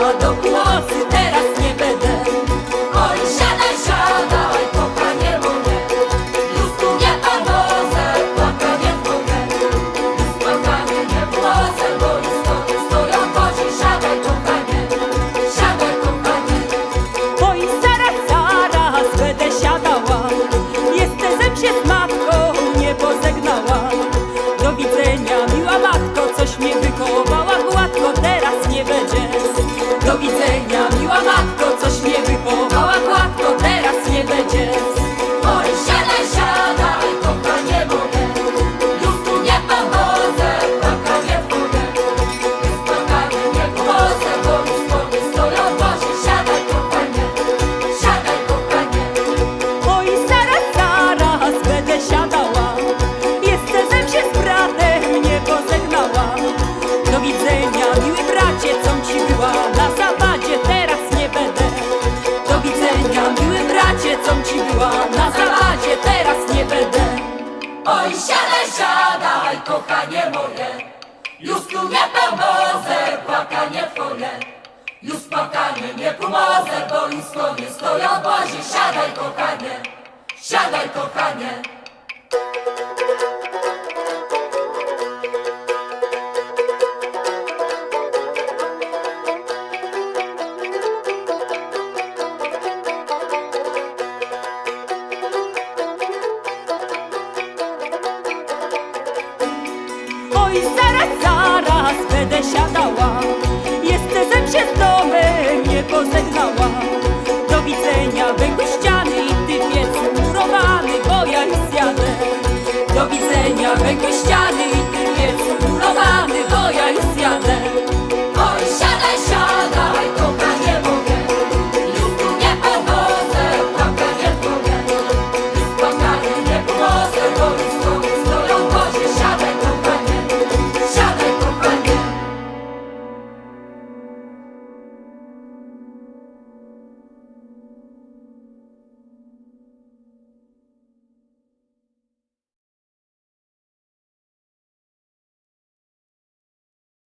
Kadam siadaj, siadaj, kochanie moje. Już tu nie pomoże, płakanie twoje. Już płakanie nie pomoże, bo już koniec, to ja Boże, siadaj, kochanie. Siadaj, kochanie. zaraz, zaraz będę siadała. Jestem się z domem nie pożegnała. Do widzenia węgły ściany i ty piec murowany Bo ja już zjadę. Do widzenia węgły ściany